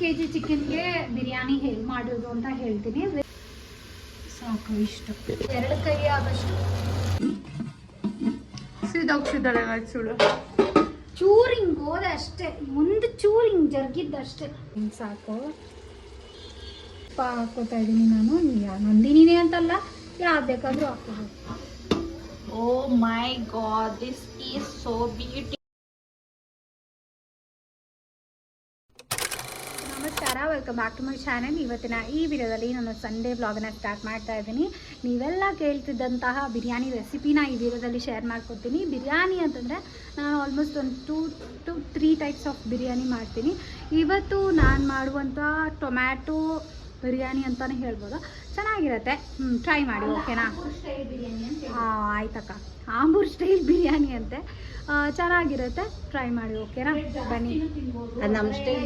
K G ಚಿಕನ್ಗೆ ಬಿರಿಯಾನಿ ಹೇಗೆ ಮಾಡೋದು ಅಂತ ಹೇಳ್ತೀನಿ. ಸಾಕು ಇಷ್ಟು. ಎರಡು ಕೈ ಆದಷ್ಟು. ಸೀದೋಗ್ಸಿದ್ದಾಳೆ ಸುಳು ಚೂರು ಹಿಂಗೆ ಹೋದ ಅಷ್ಟೇ. ಮುಂದೆ ಚೂರು ಹಿಂಗೆ ಜರ್ಗಿದ್ದಷ್ಟೇ ಹಿಂಗೆ ಸಾಕು. ತುಪ್ಪ ಹಾಕೋತಾ ಇದ್ದೀನಿ ನಾನು. ನಂದಿನಿನೇ ಅಂತಲ್ಲ. ಯಾವ್ದು ಬೇಕಾದರೂ ಹಾಕೋಬೋದು. ಓ my god this is so beauty welcome back to my channel ಇವತ್ತಿನ ಈ ವಿಡಿಯೋದಲ್ಲಿ ನಾನು ಸಂಡೇ ವ್ಲಾಗನ್ನ ಸ್ಟಾರ್ಟ್ ಮಾಡ್ತಾ ಇದ್ದೀನಿ. ನೀವೆಲ್ಲ ಕೇಳ್ತಿದ್ದಂತಹ ಬಿರಿಯಾನಿ ರೆಸಿಪಿನ ಈ ವಿಡಿಯೋದಲ್ಲಿ ಶೇರ್ ಮಾಡ್ಕೊತೀನಿ ಬಿರಿಯಾನಿ ಅಂತಂದರೆ ನಾನು ಆಲ್ಮೋಸ್ಟ್ ಒಂದು two to three types of biryani ಮಾಡ್ತೀನಿ. ಇವತ್ತು ನಾನು ಮಾಡುವಂಥ ಟೊಮ್ಯಾಟೊ ಬಿರಿಯಾನಿ ಅಂತಲೇ ಹೇಳ್ಬೋದು? ಚೆನ್ನಾಗಿರುತ್ತೆ. ಟ್ರೈ ಮಾಡಿ ಓಕೆನಾ ಹಾಂ ಆಯ್ತಕ್ಕ. ಆಂಬೂರ್ ಸ್ಟೈಲ್ ಬಿರಿಯಾನಿ ಅಂತೆ. ಚೆನ್ನಾಗಿರುತ್ತೆ. ಟ್ರೈ ಮಾಡಿ ಓಕೆನಾ ಬನ್ನಿ. ಅದು ನಮ್ಮ ಸ್ಟೈಲ್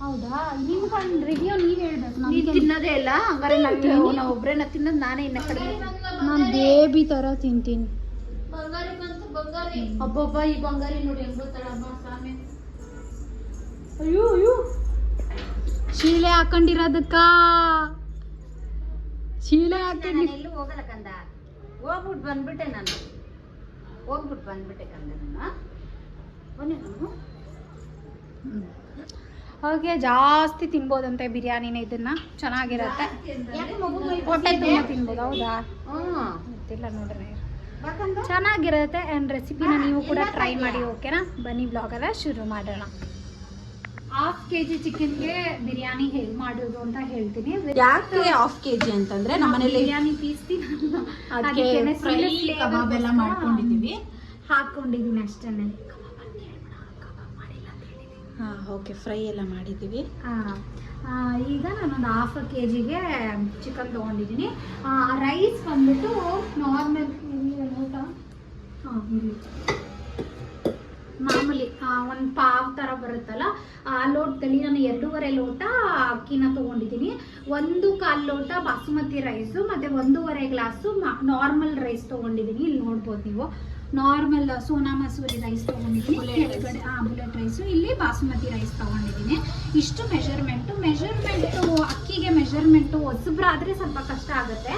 ಹೌದಾ? ರಿವ್ಯೂ ನೀವ್ ಹೇಳ್ಬೇಕು ನೀನ್ ನಮ್ಗೆ ತಿನ್ನೋದೇ ಇಲ್ಲ? ಹಂಗಾರೆ ನಾವು ನಾವು ಒಬ್ರೇನ ತಿನ್ನೋದು ನಾನೇ ಇನ್ನ ಕಡಿಮೆ ನಾನು ಬೇಬಿ ತರ ತಿಂತೀನಿ. ಬಂಗಾರಿ ಬಂತು ಬಂಗಾರಿ. ಅಬ್ಬಬ್ಬ ಈ ಬಂಗಾರಿ ನೋಡಿ ಹೆಂಗ್ ಗೊತ್ತಾಳಮ್ಮ ಸ್ವಾಮಿ. ಅಯ್ಯೋ ಅಯ್ಯೋ. ಶೀಲೆ ಹಾಕೊಂಡಿರೋದಕ್ಕ. ಶೀಲೆ ಹಾಕೊಂಡು ಎಲ್ಲೂ ಹೋಗಲ್ಲ ಕಂದ. ಹೋಗ್ಬಿಟ್ಟು ಬಂದ್ಬಿಟ್ಟೆ ನಾನು. ಹೋಗ್ಬಿಟ್ಟು ಬಂದ್ಬಿಟ್ಟೆ ಕಂದ ನಾನು. ಬನ್ನಿ ನಾನು ಹಾಗೆ ಜಾಸ್ತಿ ತಿನ್ಬೋದಂತೆ ಬಿರಿಯಾನಿನ ಇದನ್ನ. ಚೆನ್ನಾಗಿರತ್ತೆ. ಹೊಟ್ಟೆ ತುಂಬ ತಿನ್ಬೋದು ಹೌದಾ? ಗೊತ್ತಿಲ್ಲ ನೋಡ್ರಿ. ಚೆನ್ನಾಗಿರುತ್ತೆ ಆ್ಯಂಡ್ ರೆಸಿಪಿನ ನೀವು ಕೂಡ ಟ್ರೈ ಮಾಡಿ ಓಕೆನಾ ಬನ್ನಿ ಬ್ಲಾಗಲ್ಲ ಶುರು ಮಾಡೋಣ. ಹಾಫ್ ಕೆ ಜಿ ಚಿಕನ್ಗೆ ಬಿರಿಯಾನಿ ಹೇಗೆ ಮಾಡೋದು ಅಂತ ಹೇಳ್ತೀನಿ. ಯಾಕೆ ಹಾಫ್ ಕೆಜಿ ಅಂತಂದ್ರೆ ನಮ್ಮನೇಲಿ ಬಿರಿಯಾನಿ ಪೀಸ್ ಅದಕ್ಕೆ ಫ್ರೈ ಕಬಾಬ್ ಎಲ್ಲ ಮಾಡ್ಕೊಂಡಿದ್ದೀವಿ ಹಾಕೊಂಡಿದೀನಿ ಅಷ್ಟೇನೆ. ಹಾ ಓಕೆ ಫ್ರೈ ಎಲ್ಲ ಮಾಡಿದ್ದೀವಿ. ಆ, ಈಗ ನಾನೊಂದು ಹಾಫ್ ಕೆ ಜಿಗೆ ಚಿಕನ್ ತೊಗೊಂಡಿದ್ದೀನಿ. ರೈಸ್ ಬಂದ್ಬಿಟ್ಟು ನಾರ್ಮಲ್ ಹಾಂ ಮಾಮೂಲಿ ಒಂದು ಪಾವ್ ಥರ ಬರುತ್ತಲ್ಲ ಆ ಲೋಟದಲ್ಲಿ ನಾನು ಎರಡೂವರೆ ಲೋಟ ಅಕ್ಕಿನ ತೊಗೊಂಡಿದ್ದೀನಿ. ಒಂದು ಕಾಲು ಲೋಟ ಬಾಸುಮತಿ ರೈಸು ಮತ್ತು ಒಂದೂವರೆ ಗ್ಲಾಸು ನಾರ್ಮಲ್ ರೈಸ್ ತೊಗೊಂಡಿದ್ದೀನಿ. ಇಲ್ಲಿ ನೋಡ್ಬೋದು ನೀವು. ನಾರ್ಮಲ್ ಸೋನಾ ಮಸೂರಿ ರೈಸ್ ತೊಗೊಂಡಿದ್ದೀನಿ. ಕೆಳಗಡೆ ಹಾಂ ಬುಲೆಟ್ ರೈಸು ಇಲ್ಲಿ ಬಾಸುಮತಿ ರೈಸ್ ತೊಗೊಂಡಿದ್ದೀನಿ. ಇಷ್ಟು ಮೆಷರ್ಮೆಂಟು ಮೆಷರ್ಮೆಂಟು ಅಕ್ಕಿಗೆ ಮೆಷರ್ಮೆಂಟು ಹೊಸಬ್ರಾದರೆ ಸ್ವಲ್ಪ ಕಷ್ಟ ಆಗುತ್ತೆ.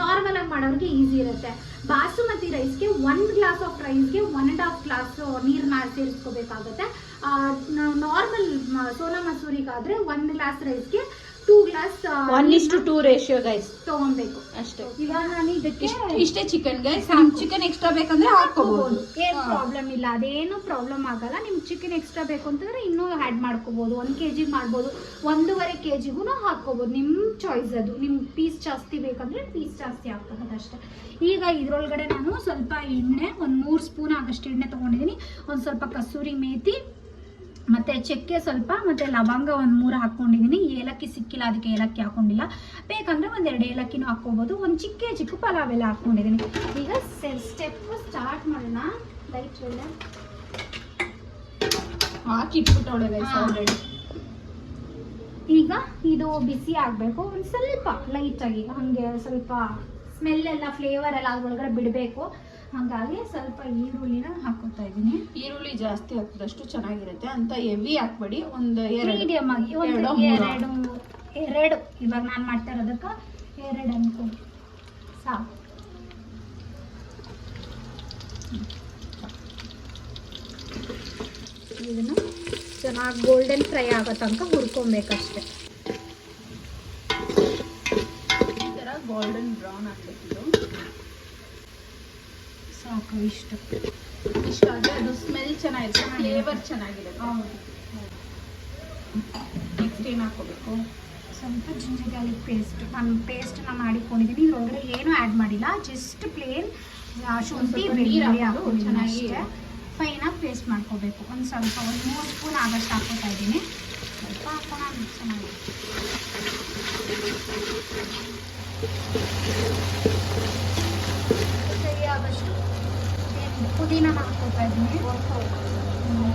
ನಾರ್ಮಲ್ ಆಗಿ ಮಾಡೋರಿಗೆ ಈಸಿ ಇರುತ್ತೆ. ಬಾಸುಮತಿ ರೈಸ್ಗೆ ಒಂದು ಗ್ಲಾಸ್ ಆಫ್ ರೈಸ್ಗೆ ಒನ್ ಆ್ಯಂಡ್ ಹಾಫ್ ಗ್ಲಾಸ್ ನೀರನ್ನ ಸೇರಿಸ್ಕೋಬೇಕಾಗುತ್ತೆ. ನಾರ್ಮಲ್ ಸೋನಾ ಮಸೂರಿಗಾದರೆ ಒಂದು ಗ್ಲಾಸ್ ರೈಸ್ಗೆ ಟೂ ಗ್ಲಾಸ್ ಒನ್ ಇಷ್ಟು ಟೂ ರೇಷಿಯೋ ಗೈಸ್ ತಗೊಬೇಕು ಅಷ್ಟೇ. ಇವಾಗ ನಾನು ಇದಕ್ಕೆ ಇಷ್ಟೇ ಚಿಕನ್ ಗೈಸ್. ಚಿಕನ್ ಎಕ್ಸ್ಟ್ರಾ ಬೇಕಂದ್ರೆ ಹಾಕೋಬಹುದು ಏನು ಪ್ರಾಬ್ಲಮ್ ಇಲ್ಲ. ಅದೇನು ಪ್ರಾಬ್ಲಮ್ ಆಗಲ್ಲ. ನಿಮ್ಗೆ ಚಿಕನ್ ಎಕ್ಸ್ಟ್ರಾ ಬೇಕು ಅಂತಂದ್ರೆ ಇನ್ನೂ ಆ್ಯಡ್ ಮಾಡ್ಕೋಬಹುದು ಒಂದು ಕೆ ಜಿಗೆ ಮಾಡ್ಬೋದು. ಒಂದೂವರೆ ಕೆ ಜಿಗೂ ಹಾಕೋಬಹುದು ನಿಮ್ಮ ಚಾಯ್ಸ್ ಅದು. ನಿಮ್ಗೆ ಪೀಸ್ ಜಾಸ್ತಿ ಬೇಕಂದ್ರೆ ಪೀಸ್ ಜಾಸ್ತಿ ಹಾಕೋಬಹುದು ಅಷ್ಟೇ. ಈಗ ಇದ್ರೊಳಗಡೆ ನಾನು ಸ್ವಲ್ಪ ಎಣ್ಣೆ ಒಂದು ಮೂರು ಸ್ಪೂನ್ ಆಗಷ್ಟು ಎಣ್ಣೆ ತೊಗೊಂಡಿದ್ದೀನಿ ಒಂದು ಸ್ವಲ್ಪ ಕಸೂರಿ ಮೇಥಿ ಮತ್ತು ಚಕ್ಕೆ ಸ್ವಲ್ಪ ಮತ್ತು ಲವಂಗ ಒಂದು ಮೂರು ಹಾಕ್ಕೊಂಡಿದ್ದೀನಿ. ಏಲಕ್ಕಿ ಸಿಕ್ಕಿಲ್ಲ ಅದಕ್ಕೆ ಏಲಕ್ಕಿ ಹಾಕೊಂಡಿಲ್ಲ. ಬೇಕಂದ್ರೆ ಒಂದೆರಡು ಎರಡು ಏಲಕ್ಕಿನೂ ಹಾಕ್ಕೋಬೋದು. ಒಂದು ಚಿಕ್ಕ ಚಿಕ್ಕ ಪಲಾವ್ ಎಲ್ಲ ಹಾಕ್ಕೊಂಡಿದ್ದೀನಿ. ಈಗ ಸ್ಟೆಪ್ ಸ್ಟಾರ್ಟ್ ಮಾಡೋಣ. ಲೈಟ್ ಒಳ್ಳೆ ಹಾಕಿ ಇಟ್ಬಿಟ್ಟವಳೆ ಗೈಸ್ ಆಲ್ರೆಡಿ ಈಗ ಇದು ಬಿಸಿ ಆಗಬೇಕು. ಒಂದು ಸ್ವಲ್ಪ ಲೈಟಾಗಿ ಹಾಗೆ ಸ್ವಲ್ಪ ಸ್ಮೆಲ್ ಎಲ್ಲ ಫ್ಲೇವರ್ ಎಲ್ಲ ಅದ್ರೊಳಗಡೆ ಬಿಡಬೇಕು. ಹಾಗಾಗಿ ಸ್ವಲ್ಪ ಈರುಳ್ಳಿನ ಹಾಕೋತಾ ಇದ್ದೀನಿ. ಈರುಳ್ಳಿ ಜಾಸ್ತಿ ಹಾಕಿದಷ್ಟು ಚೆನ್ನಾಗಿರುತ್ತೆ. ಅಂತ ಹೆವಿ ಹಾಕ್ಬೇಡಿ. ಒಂದು ಎರಡು ಮೀಡಿಯಮ್ ಆಗಿ ಒಂದು ಎರಡು ಎರಡು ಇವಾಗ ನಾನು ಮಾಡ್ತಾ ಇರೋದಕ್ಕೆ ಎರಡು ಅನ್ಕೊ. ಸಾಕು. ಇದನ್ನು ಚೆನ್ನಾಗಿ ಗೋಲ್ಡನ್ ಫ್ರೈ ಆಗೋ ತನಕ ಹುರ್ಕೊಬೇಕಷ್ಟೆ. ಈ ಥರ ಗೋಲ್ಡನ್ ಬ್ರೌನ್ ಸಾಕು ಇಷ್ಟು. ಇಷ್ಟ ಆದರೆ ಅದು ಸ್ಮೆಲ್ ಚೆನ್ನಾಗಿರುತ್ತೆ ಫ್ಲೇವರ್ ಚೆನ್ನಾಗಿರುತ್ತೆ ನೆಕ್ಸ್ಟ್ ಏನು ಹಾಕೋಬೇಕು ಸ್ವಲ್ಪ ಜಿಂಜರ್ ಗಾರ್ಲಿಕ್ ಪೇಸ್ಟ್ ನಾನು ಪೇಸ್ಟನ್ನ ಮಾಡಿಕೊಂಡಿದ್ದೀನಿ ಇದರೊಳಗಡೆ ಏನೂ ಆ್ಯಡ್ ಮಾಡಿಲ್ಲ. ಜಸ್ಟ್ ಪ್ಲೇನ್ ಶುಂಠಿ ಬೆಳ್ಳುಳ್ಳಿ ಹಾಕ್ಬಿಟ್ಟು ಅಷ್ಟೇ. ಫೈನಾಗಿ ಪೇಸ್ಟ್ ಮಾಡ್ಕೋಬೇಕು. ಒಂದು ಸ್ವಲ್ಪ ಒಂದು ಮೂರು ಸ್ಪೂನ್ ಆಗಷ್ಟು ಹಾಕೋತಾ ಇದ್ದೀನಿ. ಸ್ವಲ್ಪ ಹಾಕೋಣ ಚೆನ್ನಾಗಿ Thank ಪುದೀನ ಹಾಕೋತಾ ಇದ್ದೀನಿ ಹ್ಮ್.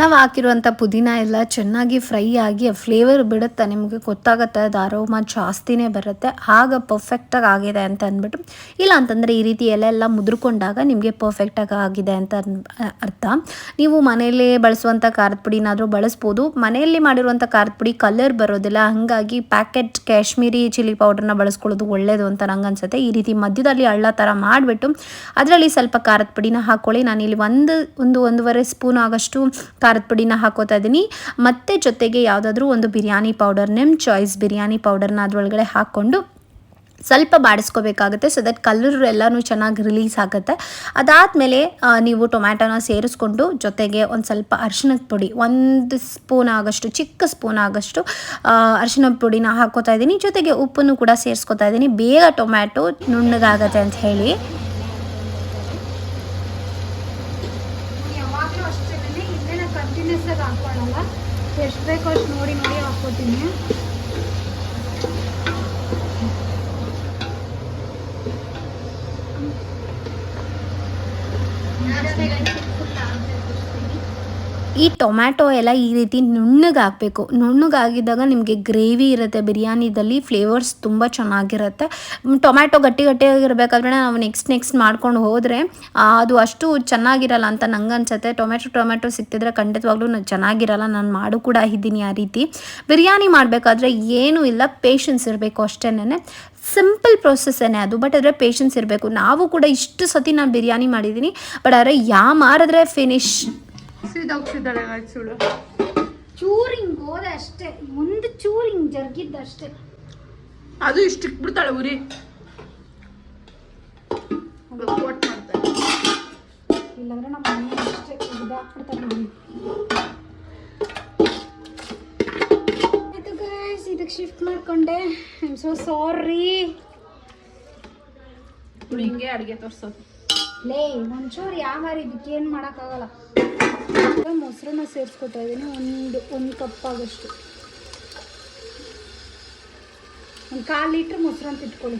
ನಾವು ಹಾಕಿರುವಂಥ ಪುದೀನ ಎಲ್ಲ ಚೆನ್ನಾಗಿ ಫ್ರೈ ಆಗಿ ಫ್ಲೇವರ್ ಬಿಡುತ್ತೆ ನಿಮಗೆ ಗೊತ್ತಾಗುತ್ತೆ, ಅದು ಅರೋಮ ಜಾಸ್ತಿನೇ ಬರುತ್ತೆ. ಆಗ ಪರ್ಫೆಕ್ಟಾಗಿ ಆಗಿದೆ ಅಂತ ಅಂದ್ಬಿಟ್ಟು, ಇಲ್ಲ ಅಂತಂದರೆ ಈ ರೀತಿ ಎಲೆ ಎಲ್ಲ ಮುದ್ರಕೊಂಡಾಗ ನಿಮಗೆ ಪರ್ಫೆಕ್ಟಾಗಿ ಆಗಿದೆ ಅಂತ ಅರ್ಥ. ನೀವು ಮನೆಯಲ್ಲೇ ಬಳಸುವಂಥ ಖಾರದ ಪುಡಿನಾದರೂ ಬಳಸ್ಬೋದು. ಮನೆಯಲ್ಲಿ ಮಾಡಿರುವಂಥ ಖಾರದ ಪುಡಿ ಕಲರ್ ಬರೋದಿಲ್ಲ. ಹಾಗಾಗಿ ಪ್ಯಾಕೆಟ್ ಕಾಶ್ಮೀರಿ ಚಿಲ್ಲಿ ಪೌಡರ್ನ ಬಳಸ್ಕೊಳ್ಳೋದು ಒಳ್ಳೆಯದು ಅಂತ ನಂಗೆ ಅನ್ಸುತ್ತೆ. ಈ ರೀತಿ ಮಧ್ಯದಲ್ಲಿ ಹಳ್ಳ ಥರ ಮಾಡಿಬಿಟ್ಟು, ಅದರಲ್ಲಿ ಸ್ವಲ್ಪ ಖಾರದ ಪುಡಿನ ಹಾಕ್ಕೊಳ್ಳಿ ಇಲ್ಲಿ ಒಂದು ಒಂದು, ಒಂದೂವರೆ ಸ್ಪೂನ್ ಆಗಷ್ಟು ಖಾರದ ಪುಡಿನ ಹಾಕೋತಾ ಇದ್ದೀನಿ ಮತ್ತು ಜೊತೆಗೆ ಯಾವುದಾದ್ರೂ ಒಂದು ಬಿರಿಯಾನಿ ಪೌಡರ್ ನಿಮ್ಮ ಚಾಯ್ಸ್ ಬಿರಿಯಾನಿ ಪೌಡರ್ನ ಅದರೊಳಗಡೆ ಹಾಕ್ಕೊಂಡು ಸ್ವಲ್ಪ ಬಾಡಿಸ್ಕೋಬೇಕಾಗುತ್ತೆ. ಸೊ ದಟ್ ಕಲರ್ ಎಲ್ಲನೂ ಚೆನ್ನಾಗಿ ರಿಲೀಸ್ ಆಗುತ್ತೆ. ಅದಾದಮೇಲೆ ನೀವು ಟೊಮ್ಯಾಟೊನ ಸೇರಿಸ್ಕೊಂಡು ಜೊತೆಗೆ ಒಂದು ಸ್ವಲ್ಪ ಅರಿಶಿಣದ ಪುಡಿ, ಒಂದು ಸ್ಪೂನ್ ಆಗೋಷ್ಟು, ಚಿಕ್ಕ ಸ್ಪೂನ್ ಆಗೋಷ್ಟು ಅರಿಶಿಣದ ಪುಡಿನ ಹಾಕೋತಾ ಇದ್ದೀನಿ ಜೊತೆಗೆ ಉಪ್ಪನ್ನು ಕೂಡ ಸೇರಿಸ್ಕೊತಾ ಇದ್ದೀನಿ ಬೇಗ ಟೊಮ್ಯಾಟೊ ನುಣ್ಣಗಾಗತ್ತೆ ಅಂತ ಹೇಳಿ ಯಾವಾಗಲೂ ಅಷ್ಟೇ ಇಲ್ಲೇ ನಾನು ಕಂಟಿನ್ಯೂಸ್ ಆಗಿ ಹಾಕೊಳ್ಳಲ್ಲ ಎಷ್ಟು ಬೇಕೋ ಅಷ್ಟು ನೋಡಿ ನೋಡಿ ಹಾಕ್ಕೋತೀನಿ. ಈ ಟೊಮ್ಯಾಟೊ ಎಲ್ಲ ಈ ರೀತಿ ನುಣ್ಣಗೆ ಹಾಕಬೇಕು ನುಣ್ಣಗಾಗಿದ್ದಾಗ ನಿಮಗೆ ಗ್ರೇವಿ ಇರುತ್ತೆ, ಬಿರಿಯಾನಿದಲ್ಲಿ ಫ್ಲೇವರ್ಸ್ ತುಂಬ ಚೆನ್ನಾಗಿರುತ್ತೆ. ಟೊಮ್ಯಾಟೊ ಗಟ್ಟಿ ಗಟ್ಟಿಯಾಗಿರಬೇಕಾದ್ರೆ ನಾವು ನೆಕ್ಸ್ಟ್ ನೆಕ್ಸ್ಟ್ ಮಾಡ್ಕೊಂಡು ಹೋದರೆ ಅದು ಅಷ್ಟು ಚೆನ್ನಾಗಿರಲ್ಲ ಅಂತ ನಂಗೆ ಅನ್ಸುತ್ತೆ. ಟೊಮ್ಯಾಟೊ ಟೊಮ್ಯಾಟೊ ಸಿಕ್ತಿದ್ರೆ ಖಂಡಿತವಾಗ್ಲೂ ನಾನು ಚೆನ್ನಾಗಿರಲ್ಲ. ನಾನು ಮಾಡು ಕೂಡ ಇದ್ದೀನಿ ಆ ರೀತಿ. ಬಿರಿಯಾನಿ ಮಾಡಬೇಕಾದ್ರೆ ಏನೂ ಇಲ್ಲ ಪೇಷನ್ಸ್ ಇರಬೇಕು ಅಷ್ಟೇನೆ ಸಿಂಪಲ್ ಪ್ರೊಸೆಸ್ಸೇ ಅದು ಬಟ್ ಅದರ ಪೇಷನ್ಸ್ ಇರಬೇಕು. ನಾವು ಕೂಡ ಇಷ್ಟು ಸತಿ ನಾನು ಬಿರಿಯಾನಿ ಮಾಡಿದ್ದೀನಿ ಬಟ್ ಆದರೆ ಯಾ ಮಾರಿದ್ರೆ ಫಿನಿಶ್ ಚೂರು ಹಿಂಗೆ ಹೋದೆ ಅಷ್ಟೇ. ಮುಂದೆ ಚೂರು ಹಿಂಗೆ ಜರ್ಗಿದ್ದ ಅಷ್ಟೇ. ಅದು ಇಷ್ಟು ಬಿಡ್ತಾಳೆ ಉರಿ. ಒಟ್ಟು ಮಾಡ್ತಾಳೆ ಇಲ್ಲಾಂದ್ರೆ ನಮ್ಮ ಮನೆ ಅಷ್ಟೇ. ಇದಾಕ್ಬಿಡ್ತಾರೆ ನೋಡಿ. ಇದಕ್ಕೆ ಶಿಫ್ಟ್ ಮಾಡ್ಕೊಂಡೆ. ಐ ಆಮ್ ಸೋ ಸಾರಿ ಹಿಂಗೆ ಅಡುಗೆ ತೋರ್ಸೋದು. ಲೇ ಒಂಚೂರು ಯಾವ ಇದಕ್ಕೆ ಏನು ಮಾಡೋಕ್ಕಾಗಲ್ಲ. ಮೊಸರನ್ನ ಸೇರಿಸ್ಕೊತಾ ಇದ್ದೀನಿ ಒಂದು ಒಂದು ಕಪ್ ಆಗೋಷ್ಟು. ಒಂದು ಕಾಲು ಲೀಟ್ರ್ ಮೊಸರು ಅಂತ ಇಟ್ಕೊಳ್ಳಿ.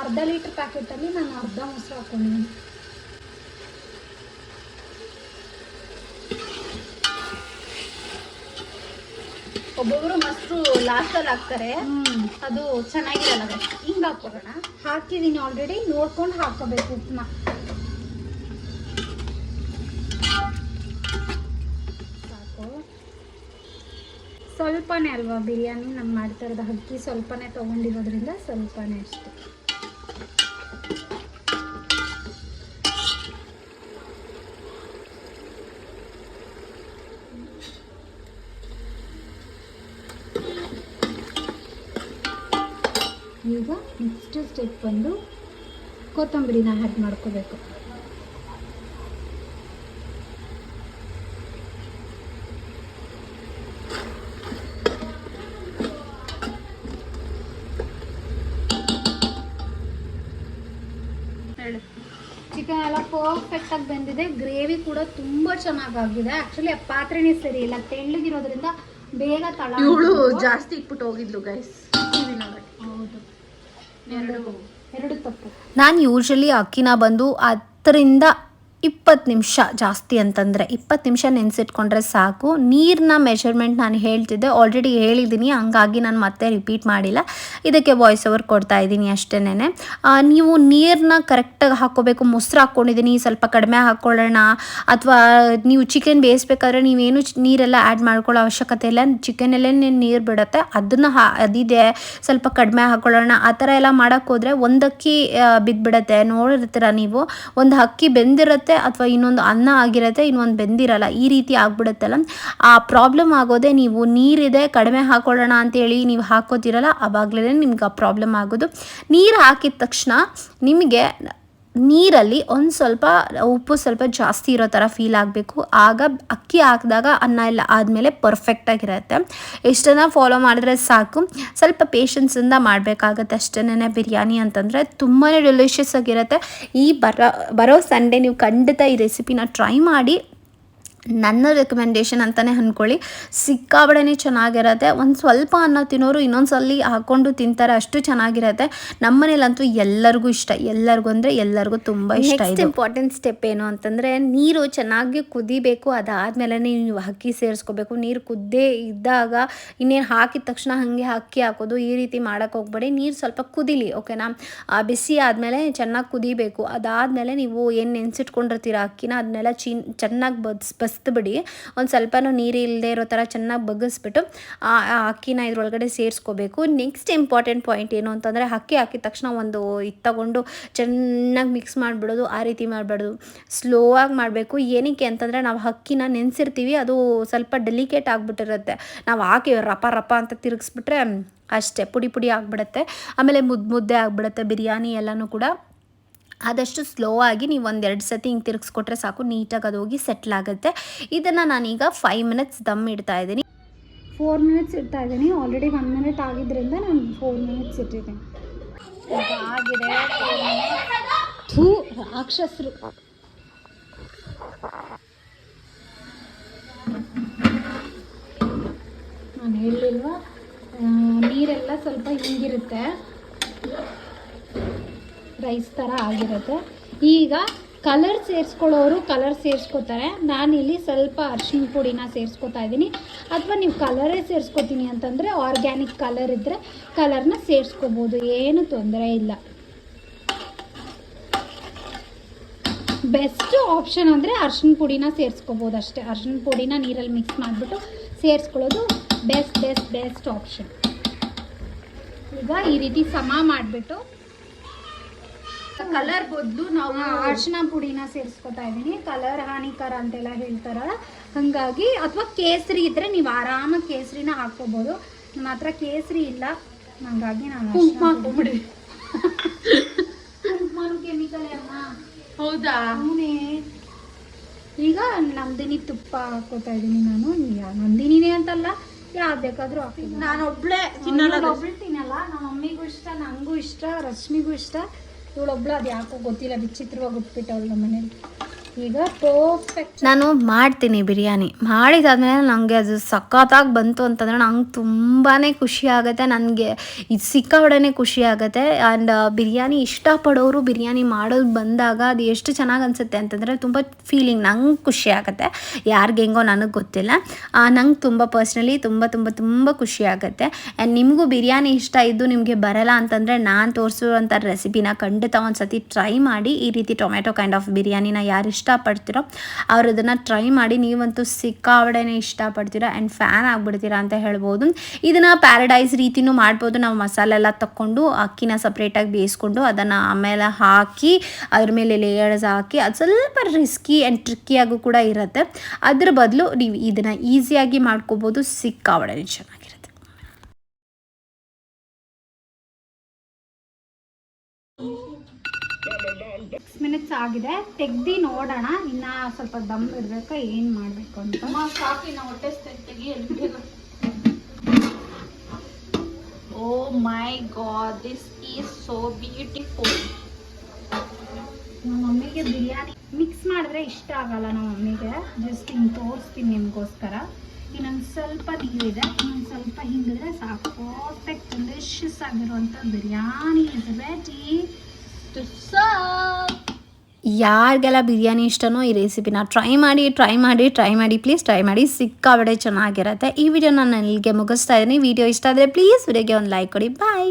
ಅರ್ಧ ಲೀಟ್ರ್ ಪ್ಯಾಕೆಟಲ್ಲಿ ನಾನು ಅರ್ಧ ಮೊಸರು ಹಾಕ್ಕೊಂಡಿದ್ದೀನಿ. ಒಬ್ಬೊಬ್ರು ಮಸ್ತು ಲಾಸ್ಟಲ್ಲಿ ಹಾಕ್ತಾರೆ. ಅದು ಚೆನ್ನಾಗಿರಲ್ಲ. ಹಿಂಗೆ ಹಾಕ್ಕೊಡೋಣ ಹಾಕಿದ್ದೀನಿ ಆಲ್ರೆಡಿ ನೋಡ್ಕೊಂಡು ಹಾಕೋಬೇಕು ಉಪ್ಪನ್ನ ಸ್ವಲ್ಪನೇ ಅಲ್ವಾ ಬಿರಿಯಾನಿ? ನಾನು ಮಾಡ್ತಾ ಇರೋದು ಅಕ್ಕಿ ಸ್ವಲ್ಪನೇ ತೊಗೊಂಡಿರೋದ್ರಿಂದ ಸ್ವಲ್ಪನೇ ಅಷ್ಟೆ. ಈಗ ನೆಕ್ಸ್ಟ್ ಸ್ಟೆಪ್ ಬಂದು ಕೊತ್ತಂಬರಿನ ಆ್ಯಡ್ ಮಾಡ್ಕೋಬೇಕು ಹೇಳಿ ಚಿಕನ್ ಎಲ್ಲ ಪರ್ಫೆಕ್ಟ್ ಆಗಿ ಬಂದಿದೆ. ಗ್ರೇವಿ ಕೂಡ ತುಂಬಾ ಚೆನ್ನಾಗಾಗಿದೆ. ಆಕ್ಚುಲಿ ಆ ಪಾತ್ರೆನೇ ಸರಿ ಇಲ್ಲ. ತೆಳ್ಳಗಿರೋದ್ರಿಂದ ಬೇಗ ತಳ ಇವಳು ಜಾಸ್ತಿ ಇಟ್ಬಿಟ್ಟು ಹೋಗಿದ್ಲು ಗೈಸ್ ಹೌದು. ಎರಡು ಎರಡು ತಪ್ಪು. ನಾನು ಯೂಶ್ವಲಿ ಅಕ್ಕಿನ ಬಂದು ಹತ್ತರಿಂದ ಇಪ್ಪತ್ತು ನಿಮಿಷ ಜಾಸ್ತಿ ಅಂತಂದರೆ ಇಪ್ಪತ್ತು ನಿಮಿಷ ನೆನೆಸಿಟ್ಕೊಂಡ್ರೆ ಸಾಕು. ನೀರಿನ ಮೆಷರ್ಮೆಂಟ್ ನಾನು ಹೇಳ್ತಿದ್ದೆ ಆಲ್ರೆಡಿ ಹೇಳಿದ್ದೀನಿ ಹಂಗಾಗಿ ನಾನು ಮತ್ತೆ ರಿಪೀಟ್ ಮಾಡಿಲ್ಲ. ಇದಕ್ಕೆ ವಾಯ್ಸ್ ಓವರ್ ಕೊಡ್ತಾ ಇದ್ದೀನಿ ಅಷ್ಟೇ ನೀವು ನೀರನ್ನ ಕರೆಕ್ಟಾಗಿ ಹಾಕ್ಕೋಬೇಕು, ಮೊಸರು ಹಾಕ್ಕೊಂಡಿದ್ದೀನಿ, ಸ್ವಲ್ಪ ಕಡಿಮೆ ಹಾಕ್ಕೊಳ್ಳೋಣ, ಅಥವಾ ನೀವು ಚಿಕನ್ ಬೇಯಿಸ್ಬೇಕಾದ್ರೆ ನೀವೇನು ನೀರೆಲ್ಲ ಆ್ಯಡ್ ಮಾಡ್ಕೊಳ್ಳೋ ಅವಶ್ಯಕತೆ ಇಲ್ಲ. ಚಿಕನಲ್ಲೇ ನೀರು ಬಿಡುತ್ತೆ. ಅದನ್ನು ಹಾ, ಅದಿದೆ, ಸ್ವಲ್ಪ ಕಡಿಮೆ ಹಾಕ್ಕೊಳ್ಳೋಣ. ಆ ಥರ ಎಲ್ಲ ಮಾಡೋಕ್ಕೋದ್ರೆ ಒಂದಕ್ಕಿ ಬಿದ್ದುಬಿಡತ್ತೆ ನೋಡಿರ್ತೀರ ನೀವು? ಒಂದು ಅಕ್ಕಿ ಬೆಂದಿರುತ್ತೆ. ಅಥವಾ ಇನ್ನೊಂದು ಅನ್ನ ಆಗಿರುತ್ತೆ, ಇನ್ನೊಂದು ಬೆಂದಿರಲ್ಲ, ಈ ರೀತಿ ಆಗ್ಬಿಡುತ್ತಲ್ಲ. ಆ ಪ್ರಾಬ್ಲಮ್ ಆಗೋದೇ ನೀವು ನೀರಿದೆ ಕಡಿಮೆ ಹಾಕೊಳ್ಳೋಣ ಅಂತೇಳಿ ನೀವು ಹಾಕೋತಿರಲ್ಲ ಆವಾಗಲೇ ನಿಮ್ಗೆ ಆ ಪ್ರಾಬ್ಲಮ್ ಆಗೋದು. ನೀರು ಹಾಕಿದ ತಕ್ಷಣ ನಿಮಗೆ ನೀರಲ್ಲಿ ಒಂದು ಸ್ವಲ್ಪ ಉಪ್ಪು ಸ್ವಲ್ಪ ಜಾಸ್ತಿ ಇರೋ ಥರ ಫೀಲ್ ಆಗಬೇಕು. ಆಗ ಅಕ್ಕಿ ಹಾಕಿದಾಗ ಅನ್ನ ಎಲ್ಲ ಆದಮೇಲೆ ಪರ್ಫೆಕ್ಟಾಗಿರುತ್ತೆ ಇಷ್ಟನ್ನು ಫಾಲೋ ಮಾಡಿದ್ರೆ ಸಾಕು. ಸ್ವಲ್ಪ ಪೇಷನ್ಸಿಂದ ಮಾಡಬೇಕಾಗತ್ತೆ ಅಷ್ಟೇನೆ ಬಿರಿಯಾನಿ ಅಂತಂದರೆ. ತುಂಬಾ ಡೆಲಿಷಿಯಸ್ ಆಗಿರುತ್ತೆ. ಈ ಬರೋ ಬರೋ ಸಂಡೇ ನೀವು ಖಂಡಿತ ಈ ರೆಸಿಪಿನ ಟ್ರೈ ಮಾಡಿ. ನನ್ನ ರೆಕಮೆಂಡೇಷನ್ ಅಂತಲೇ ಅಂದ್ಕೊಳ್ಳಿ ಸಿಕ್ಕಾಬಡೇ ಚೆನ್ನಾಗಿರತ್ತೆ. ಒಂದು ಸ್ವಲ್ಪ ಅನ್ನ ತಿನ್ನೋರು ಇನ್ನೊಂದು ಸಲ ಹಾಕ್ಕೊಂಡು ತಿಂತಾರೆ ಅಷ್ಟು ಚೆನ್ನಾಗಿರತ್ತೆ. ನಮ್ಮ ಮನೇಲಂತೂ ಎಲ್ಲರಿಗೂ ಇಷ್ಟ. ಎಲ್ಲರಿಗೂ ಅಂದರೆ ಎಲ್ಲರಿಗೂ ತುಂಬ ಇಷ್ಟ ನೆಕ್ಸ್ಟ್ ಇಂಪಾರ್ಟೆಂಟ್ ಸ್ಟೆಪ್ ಏನು ಅಂತಂದರೆ ನೀರು ಚೆನ್ನಾಗಿ ಕುದಿಬೇಕು. ಅದಾದಮೇಲೆ ನೀವು ಅಕ್ಕಿ ಸೇರಿಸ್ಕೋಬೇಕು. ನೀರು ಕುದ್ದೇ ಇದ್ದಾಗ ಇನ್ನೇನು ಹಾಕಿದ ತಕ್ಷಣ ಹಾಗೆ ಅಕ್ಕಿ ಹಾಕೋದು ಈ ರೀತಿ ಮಾಡೋಕ್ಕೆ ಹೋಗ್ಬೇಡಿ. ನೀರು ಸ್ವಲ್ಪ ಕುದಿಲಿ ಓಕೆನಾ ಆ ಬಿಸಿ ಆದಮೇಲೆ ಚೆನ್ನಾಗಿ ಕುದಿಬೇಕು. ಅದಾದಮೇಲೆ ನೀವು ಏನು ನೆನೆಸಿಟ್ಕೊಂಡಿರ್ತೀರ ಅಕ್ಕಿನ? ಅದನ್ನೆಲ್ಲ ಚೀನ್ ಚೆನ್ನಾಗಿ ಬಸ್ ಬಸ್ದುಬಿಡಿ ಒಂದು ಸ್ವಲ್ಪನೂ ನೀರು ಇಲ್ಲದೆ ಇರೋ ಥರ ಚೆನ್ನಾಗಿ ಬಗ್ಗಿಸ್ಬಿಟ್ಟು ಆ ಅಕ್ಕಿನ ಇದ್ರೊಳಗಡೆ ಸೇರಿಸ್ಕೋಬೇಕು. ನೆಕ್ಸ್ಟ್ ಇಂಪಾರ್ಟೆಂಟ್ ಪಾಯಿಂಟ್ ಏನು ಅಂತಂದರೆ ಅಕ್ಕಿ ಹಾಕಿದ ತಕ್ಷಣ ಒಂದು ಇದು ತಗೊಂಡು ಚೆನ್ನಾಗಿ ಮಿಕ್ಸ್ ಮಾಡಿಬಿಡೋದು, ಆ ರೀತಿ ಮಾಡಬಾರ್ದು ಸ್ಲೋ ಆಗಿ ಮಾಡಬೇಕು. ಏನಕ್ಕೆ ಅಂತಂದರೆ ನಾವು ಅಕ್ಕಿನ ನೆನೆಸಿರ್ತೀವಿ, ಅದು ಸ್ವಲ್ಪ ಡೆಲಿಕೇಟ್ ಆಗಿಬಿಟ್ಟಿರುತ್ತೆ. ನಾವು ಹಾಕಿ ರಪ ರಪ ಅಂತ ತಿರುಗಿಸ್ಬಿಟ್ರೆ ಅಷ್ಟೇ, ಪುಡಿ ಪುಡಿ ಆಗಿಬಿಡುತ್ತೆ. ಆಮೇಲೆ ಮುದ್ದೆ ಆಗಿಬಿಡುತ್ತೆ, ಬಿರಿಯಾನಿ ಎಲ್ಲನೂ ಕೂಡ. ಆದಷ್ಟು ಸ್ಲೋ ಆಗಿ ನೀವು ಒಂದೆರಡು ಸತಿ ಹಿಂಗೆ ತಿರುಗಿಸ್ಕೊಟ್ರೆ ಸಾಕು ನೀಟಾಗಿ ಅದು ಹೋಗಿ ಸೆಟ್ಲ್ ಆಗುತ್ತೆ. ಇದನ್ನು ನಾನೀಗ ಫೈವ್ ಮಿನಿಟ್ಸ್ ದಮ್ ಇಡ್ತಾ ಇದ್ದೀನಿ. ಫೋರ್ ಮಿನಿಟ್ಸ್ ಇಡ್ತಾ ಇದ್ದೀನಿ. ಆಲ್ರೆಡಿ ಒನ್ ಮಿನಿಟ್ ಆಗಿದ್ದರಿಂದ ನಾನು ಫೋರ್ ಮಿನಿಟ್ಸ್ ಇಟ್ಟಿದ್ದೀನಿ. ಆಗಿದೆ. ಥೂ, ರಾಕ್ಷಸರು. ನಾನು ಹೇಳಿಲ್ವಾ? ನೀರೆಲ್ಲ ಸ್ವಲ್ಪ ಹಿಂಗಿರುತ್ತೆ. ರೈಸ್ ಥರ ಆಗಿರುತ್ತೆ. ಈಗ ಕಲರ್ ಸೇರಿಸ್ಕೊಳ್ಳೋರು ಕಲರ್ ಸೇರಿಸ್ಕೋತಾರೆ. ನಾನಿಲ್ಲಿ ಸ್ವಲ್ಪ ಅರ್ಶಿನ ಪುಡಿನ ಸೇರಿಸ್ಕೊತಾ ಇದ್ದೀನಿ. ಅಥವಾ ನೀವು ಕಲರೇ ಸೇರಿಸ್ಕೊತೀನಿ ಅಂತಂದರೆ ಆರ್ಗ್ಯಾನಿಕ್ ಕಲರ್ ಇದ್ದರೆ ಕಲರ್ನ ಸೇರಿಸ್ಕೋಬೋದು. ಏನು ತೊಂದರೆ ಇಲ್ಲ. ಬೆಸ್ಟ್ ಆಪ್ಷನ್ ಅಂದರೆ ಅರ್ಶಿನ ಪುಡಿನ ಸೇರಿಸ್ಕೋಬೋದು ಅಷ್ಟೇ. ಅರ್ಶಿನ ಪುಡಿನ ನೀರಲ್ಲಿ ಮಿಕ್ಸ್ ಮಾಡಿಬಿಟ್ಟು ಸೇರಿಸ್ಕೊಳ್ಳೋದು ಬೆಸ್ಟ್ ಬೆಸ್ಟ್ ಬೆಸ್ಟ್ ಆಪ್ಷನ್ ಈಗ ಈ ರೀತಿ ಸಮ ಮಾಡಿಬಿಟ್ಟು ಕಲರ್ ಬದಲು ನಾವು ಅರ್ಶಿನ ಪುಡಿನ ಸೇರಿಸ್ಕೊತಾ ಇದ್ದೀನಿ. ಕಲರ್ ಹಾನಿಕರ ಅಂತೆಲ್ಲ ಹೇಳ್ತಾರ ಹಾಗಾಗಿ ಅಥವಾ ಕೇಸರಿ ಇದ್ರೆ ನೀವು ಆರಾಮ ಕೇಸರಿನ ಹಾಕೋಬಹುದು ನನ್ನ ಹತ್ರ ಕೇಸರಿ ಇಲ್ಲ ಹಂಗಾಗಿ ನಾನು ಕುಂಕುಮ ಹಾಕೊಂಬಿಡಿ ಕುಂಕುಮನು ಕೆಮಿಕಲ್ ಅಮ್ಮ? ಹೌದಾ? ಅವನೇ ಈಗ ನಂದಿನಿ ತುಪ್ಪ ಹಾಕೋತಾ ಇದ್ದೀನಿ ನಾನು. ನಂದಿನಿನೇ ಅಂತಲ್ಲ ಯಾವ್ದು ಬೇಕಾದ್ರೂ ನಾನು ಒಬ್ಳೆ ಒಬ್ಳು ತಿನ್ನಲ್ಲ. ನಮ್ಮ ಮಮ್ಮಿಗೂ ಇಷ್ಟ ನಂಗೂ ಇಷ್ಟ ರಶ್ಮಿಗೂ ಇಷ್ಟ. ಇವಳೊಬ್ಳು ಅದು ಯಾಕೋ ಗೊತ್ತಿಲ್ಲ ವಿಚಿತ್ರವಾಗಿ ಉಟ್ಬಿಟ್ಟವಳು ನಮ್ಮ ಮನೇಲಿ ಈಗ ಪರ್ಫೆಕ್ಟ್ ನಾನು ಮಾಡ್ತೀನಿ ಬಿರಿಯಾನಿ. ಮಾಡಿದಾದ್ಮೇಲೆ ನನಗೆ ಅದು ಸಖತ್ತಾಗಿ ಬಂತು ಅಂತಂದರೆ ನಂಗೆ ತುಂಬಾ ಖುಷಿ ಆಗುತ್ತೆ. ನನಗೆ ಇದು ಸಿಕ್ಕಾಪಟ್ಟೆ ಖುಷಿ ಆಗುತ್ತೆ. ಆ್ಯಂಡ್ ಬಿರಿಯಾನಿ ಇಷ್ಟಪಡೋರು ಬಿರಿಯಾನಿ ಮಾಡೋದು ಬಂದಾಗ ಅದು ಎಷ್ಟು ಚೆನ್ನಾಗಿ ಅನಿಸುತ್ತೆ ಅಂತಂದರೆ ತುಂಬ ಫೀಲಿಂಗ್ ನಂಗೆ ಖುಷಿ ಆಗುತ್ತೆ. ಯಾರಿಗೆ ಹೆಂಗೋ ನನಗೆ ಗೊತ್ತಿಲ್ಲ. ನಂಗೆ ತುಂಬ ಪರ್ಸ್ನಲಿ ತುಂಬ ತುಂಬ ತುಂಬ ಖುಷಿ ಆಗುತ್ತೆ. ಆ್ಯಂಡ್ ನಿಮಗೂ ಬಿರಿಯಾನಿ ಇಷ್ಟ ಇದ್ದು ನಿಮಗೆ ಬರಲ್ಲ ಅಂತಂದರೆ ನಾನು ತೋರಿಸಿರುವಂಥ ರೆಸಿಪಿನ ಖಂಡಿತ ಒಂದು ಸತಿ ಟ್ರೈ ಮಾಡಿ. ಈ ರೀತಿ ಟೊಮೆಟೊ ಕೈಂಡ್ ಆಫ್ ಬಿರಿಯಾನಿನ ಯಾರು ಇಷ್ಟಪಡ್ತೀರೋ ಅವ್ರು ಅದನ್ನು ಟ್ರೈ ಮಾಡಿ ನೀವಂತೂ ಸಿಕ್ಕಾವಡೆನೆ ಇಷ್ಟಪಡ್ತೀರಾ ಆ್ಯಂಡ್ ಫ್ಯಾನ್ ಆಗಿಬಿಡ್ತೀರಾ ಅಂತ ಹೇಳ್ಬೋದು. ಇದನ್ನು ಪ್ಯಾರಡೈಸ್ ರೀತಿನೂ ಮಾಡ್ಬೋದು. ನಾವು ಮಸಾಲೆ ಎಲ್ಲ ತಕ್ಕೊಂಡು ಅಕ್ಕಿನ ಸಪ್ರೇಟಾಗಿ ಬೇಯಿಸ್ಕೊಂಡು ಅದನ್ನು ಆಮೇಲೆ ಹಾಕಿ, ಅದ್ರ ಮೇಲೆ ಲೇಯರ್ಸ್ ಹಾಕಿ, ಅದು ಸ್ವಲ್ಪ ರಿಸ್ಕಿ ಆ್ಯಂಡ್ ಟ್ರಿಕ್ಕಿಯಾಗೂ ಕೂಡ ಇರುತ್ತೆ. ಅದ್ರ ಬದಲು ನೀವು ಇದನ್ನು ಈಸಿಯಾಗಿ ಮಾಡ್ಕೋಬೋದು. ಸಿಕ್ಕಾವಡೆನೆ ಚೆನ್ನಾಗಿರುತ್ತೆ. ಮಿನಿಟ್ಸ್ ಆಗಿದೆ. ತೆಗ್ದು ನೋಡೋಣ. ಇನ್ನ ಸ್ವಲ್ಪ ದಮ್ ಇಡ್ಬೇಕಾ ಏನ್ ಮಾಡ್ಬೇಕು ಅಂತ. ಓ my god this is so beautiful. ನಮ್ಮ ಮಮ್ಮಿಗೆ ಬಿರಿಯಾನಿ. ಮಿಕ್ಸ್ ಮಾಡಿದ್ರೆ ಇಷ್ಟ ಆಗಲ್ಲ ನಮ್ಮ ಮಮ್ಮಿಗೆ. ಜಸ್ಟ್ ಹಿಂಗೆ ತೋರಿಸ್ತೀನಿ ನಿಮಗೋಸ್ಕರ. ಇನ್ನೊಂದು ಸ್ವಲ್ಪ ನೀರಿದೆ. ಇನ್ನೊಂದು ಸ್ವಲ್ಪ ಹಿಂಗಿದ್ರೆ ಸಾಕು. ಪರ್ಫೆಕ್ಟ್ ಡಿಲಿಷಿಯಸ್ ಆಗಿರುವಂಥ ಬಿರಿಯಾನಿ ಇಸ್ ರೆಡಿ ಟು ಯಾರಿಗೆಲ್ಲ ಬಿರಿಯಾನಿ ಇಷ್ಟನೋ ಈ ರೆಸಿಪಿನ ಟ್ರೈ ಮಾಡಿ ಟ್ರೈ ಮಾಡಿ ಟ್ರೈ ಮಾಡಿ ಪ್ಲೀಸ್ ಟ್ರೈ ಮಾಡಿ ಸಿಕ್ಕಾಬಡೆ ಚೆನ್ನಾಗಿರುತ್ತೆ. ಈ ವಿಡಿಯೋ ನಾನು ಇಲ್ಲಿಗೆ ಮುಗಿಸ್ತಾ ಇದ್ದೀನಿ. ವಿಡಿಯೋ ಇಷ್ಟ ಆದರೆ ಪ್ಲೀಸ್ ವಿಡಿಯೋಗೆ ಒಂದು ಲೈಕ್ ಕೊಡಿ. ಬಾಯ್